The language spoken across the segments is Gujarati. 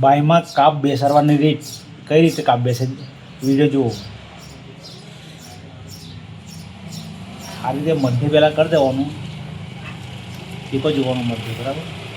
બાયમાં કાપ બેસાડવાની રીત કઈ રીતે કાપ બેસે? વીડિયો જુઓ. આ રીતે મધ્ય પહેલાં કરી દેવાનું. ટીપો જોવાનું મધ્ય, બરાબર?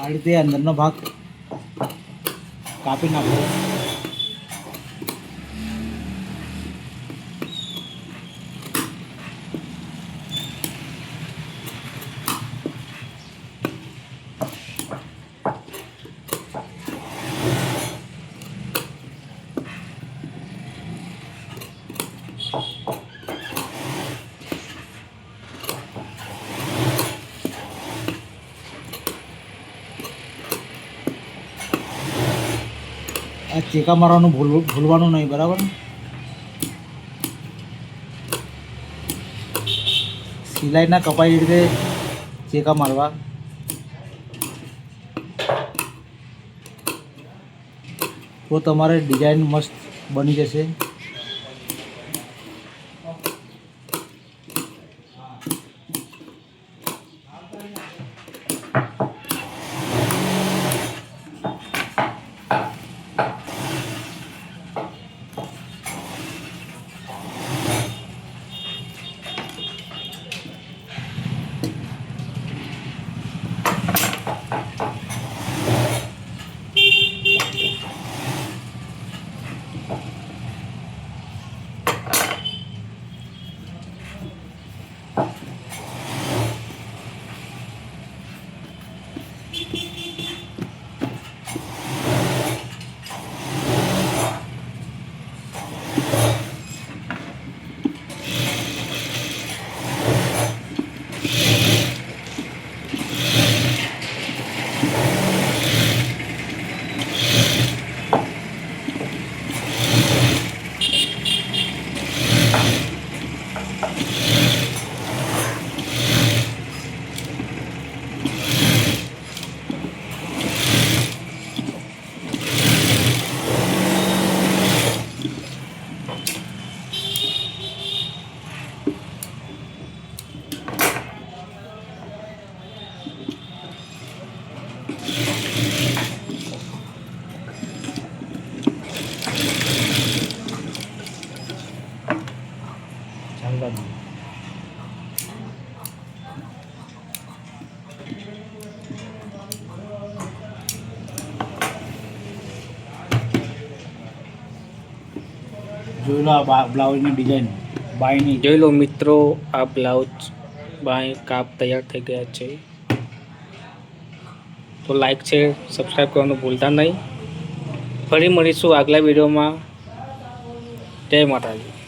આ રીતે અંદરનો ભાગ કાપી નાખો. આ ચેકા મારવાનું ભૂલ, ભૂલવાનું નહીં, બરાબર? સિલાઈના કપાઈ રીતે ચેકા મારવા. તો તમારે ડિઝાઇન મસ્ત બની જશે. ચાલવા જોઈ લો આ બ્લાઉઝની ડિઝાઇન બાયની જોઈ લો મિત્રો, આ બ્લાઉઝ બાય કાપ તૈયાર થઈ ગયા છે. તો લાઈક છે સબસ્ક્રાઈબ કરવાનું ભૂલતા નહીં. ફરી મળીશું આગલા વિડીયોમાં. જય માતાજી.